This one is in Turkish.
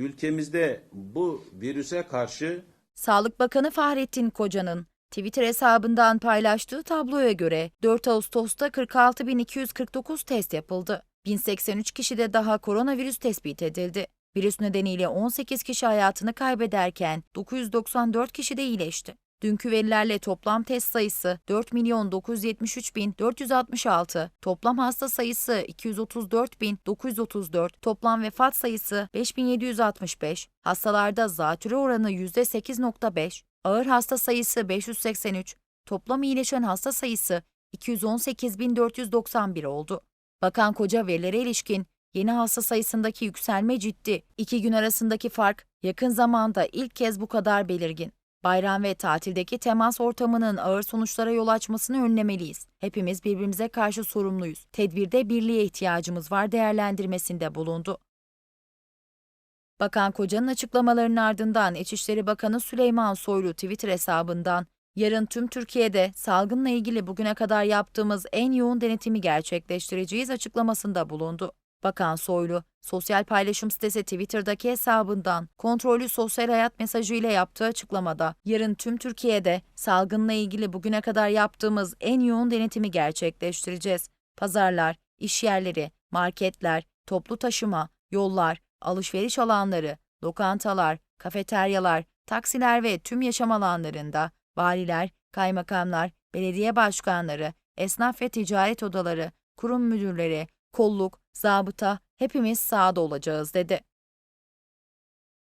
ülkemizde bu virüse karşı Sağlık Bakanı Fahrettin Koca'nın Twitter hesabından paylaştığı tabloya göre 4 Ağustos'ta 46.249 test yapıldı. 1083 kişide daha koronavirüs tespit edildi. Virüs nedeniyle 18 kişi hayatını kaybederken 994 kişi de iyileşti. Dünkü verilerle toplam test sayısı 4.973.466, toplam hasta sayısı 234.934, toplam vefat sayısı 5.765, hastalarda zatürre oranı %8.5, ağır hasta sayısı 583, toplam iyileşen hasta sayısı 218.491 oldu. Bakan Koca verilere ilişkin yeni hasta sayısındaki yükselme ciddi. İki gün arasındaki fark yakın zamanda ilk kez bu kadar belirgin. Bayram ve tatildeki temas ortamının ağır sonuçlara yol açmasını önlemeliyiz. Hepimiz birbirimize karşı sorumluyuz. Tedbirde birliğe ihtiyacımız var değerlendirmesinde bulundu. Bakan Koca'nın açıklamalarının ardından İçişleri Bakanı Süleyman Soylu Twitter hesabından Yarın tüm Türkiye'de salgınla ilgili bugüne kadar yaptığımız en yoğun denetimi gerçekleştireceğiz açıklamasında bulundu. Bakan Soylu, sosyal paylaşım sitesi Twitter'daki hesabından kontrollü sosyal hayat mesajı ile yaptığı açıklamada, yarın tüm Türkiye'de salgınla ilgili bugüne kadar yaptığımız en yoğun denetimi gerçekleştireceğiz. Pazarlar, iş yerleri, marketler, toplu taşıma, yollar, alışveriş alanları, lokantalar, kafeteryalar, taksiler ve tüm yaşam alanlarında valiler, kaymakamlar, belediye başkanları, esnaf ve ticaret odaları, kurum müdürleri, kolluk, zabıta hepimiz sahada olacağız dedi.